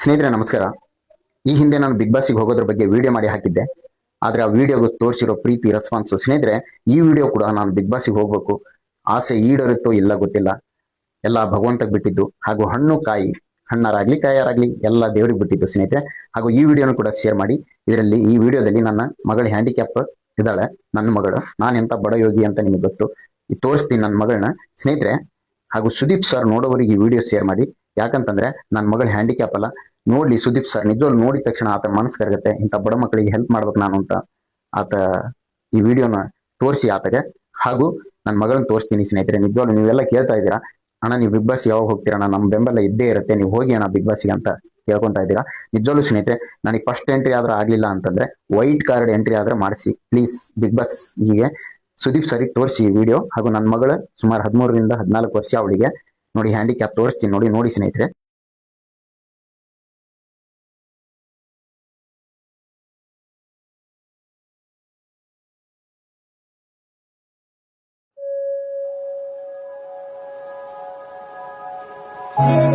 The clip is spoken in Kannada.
ಸ್ನೇಹಿತರೆ, ನಮಸ್ಕಾರ. ಈ ಹಿಂದೆ ನಾನು ಬಿಗ್ ಬಾಸ್ಗೆ ಹೋಗೋದ್ರ ಬಗ್ಗೆ ವಿಡಿಯೋ ಮಾಡಿ ಹಾಕಿದ್ದೆ. ಆದ್ರೆ ಆ ವಿಡಿಯೋಗೆ ತೋರಿಸಿರೋ ಪ್ರೀತಿ ರೆಸ್ಪಾನ್ಸ್ ಸ್ನೇಹಿತರೆ, ಈ ವಿಡಿಯೋ ಕೂಡ ನಾನು ಬಿಗ್ ಬಾಸ್ಗೆ ಹೋಗ್ಬೇಕು. ಆಸೆ ಈಡರುತ್ತೋ ಇಲ್ಲ ಗೊತ್ತಿಲ್ಲ. ಎಲ್ಲ ಭಗವಂತಕ್ಕೆ ಬಿಟ್ಟಿದ್ದು, ಹಾಗೂ ಹಣ್ಣು ಕಾಯಿ, ಹಣ್ಣಾರಾಗ್ಲಿ ಕಾಯಾರಾಗ್ಲಿ ಎಲ್ಲ ದೇವರಿಗೆ ಬಿಟ್ಟಿದ್ದು ಸ್ನೇಹಿತರೆ. ಹಾಗೂ ಈ ವಿಡಿಯೋನು ಕೂಡ ಶೇರ್ ಮಾಡಿ. ಇದರಲ್ಲಿ ಈ ವಿಡಿಯೋದಲ್ಲಿ ನನ್ನ ಮಗಳ ಹ್ಯಾಂಡಿಕ್ಯಾಪ್ ಇದ್ದಾಳೆ, ನನ್ನ ಮಗಳು. ನಾನು ಎಂತ ಬಡ ಯೋಗಿ ಅಂತ ನಿಮಗೆ ಗೊತ್ತು. ತೋರಿಸ್ತೀನಿ ನನ್ನ ಮಗಳನ್ನ. ಸ್ನೇಹಿತರೆ, ಹಾಗೂ ಸುದೀಪ್ ಸರ್ ನೋಡೋವರಿಗೆ ಈ ವಿಡಿಯೋ ಶೇರ್ ಮಾಡಿ. ಯಾಕಂತಂದ್ರೆ ನನ್ನ ಮಗಳು ಹ್ಯಾಂಡಿಕ್ಯಾಪ್ ಅಲ್ಲ. ನೋಡ್ಲಿ ಸುದೀಪ್ ಸರ್ ನಿಜವಾಗ್ಲು ನೋಡಿದ ತಕ್ಷಣ ಆತ ಮನಸ್ಸು ಕರಗತ್ತೆ, ಇಂಥ ಬಡ ಮಕ್ಕಳಿಗೆ ಹೆಲ್ಪ್ ಮಾಡ್ಬೇಕು ನಾನು ಅಂತ. ಆತ ಈ ವಿಡಿಯೋನ ತೋರಿಸಿ ಆತಗೆ. ಹಾಗೂ ನನ್ನ ಮಗಳನ್ನ ತೋರಿಸ್ತೀನಿ ಸ್ನೇಹಿತರೆ, ನಿಜವಾಗ್ಲು ನೀವೆಲ್ಲ ಕೇಳ್ತಾ ಇದ್ದೀರಾ? ಅಣ್ಣ, ನೀವು ಬಿಗ್ ಬಾಸ್ ಯಾವಾಗ ಹೋಗ್ತೀರಾ ಅಣ್ಣ ನಮ್ಮ ಬೆಂಬಲ ಇದ್ದೇ ಇರುತ್ತೆ, ನೀವು ಹೋಗಿ ಅಣ್ಣ ಬಿಗ್ ಬಾಸ್ಗೆ ಅಂತ ಕೇಳ್ಕೊತಾ ಇದ್ದೀರಾ? ನಿಜವಾಗ್ಲೂ ಸ್ನೇಹಿತರೆ, ನನಗೆ ಫಸ್ಟ್ ಎಂಟ್ರಿ ಆದ್ರೆ ಆಗಲಿಲ್ಲ ಅಂತಂದ್ರೆ ವೈಟ್ ಕಾರ್ಡ್ ಎಂಟ್ರಿ ಆದ್ರೆ ಮಾಡಿಸಿ. ಪ್ಲೀಸ್ ಬಿಗ್ ಬಾಸ್ ಹೀಗೆ ಸುದೀಪ್ ಸರಿ ತೋರಿಸಿ ಈ ವಿಡಿಯೋ ಹಾಗೂ ನನ್ನ ಮಗಳು ಸುಮಾರು ಹದಿಮೂರರಿಂದ ಹದಿನಾಲ್ಕು ವರ್ಷ ಅವಳಿಗೆ. ನೋಡಿ ಹ್ಯಾಂಡಿಕ್ಯಾಪ್ ತೋರಿಸ್ತೀನಿ ನೋಡಿ ನೋಡಿ ಸ್ನೇಹಿತರೆ. Thank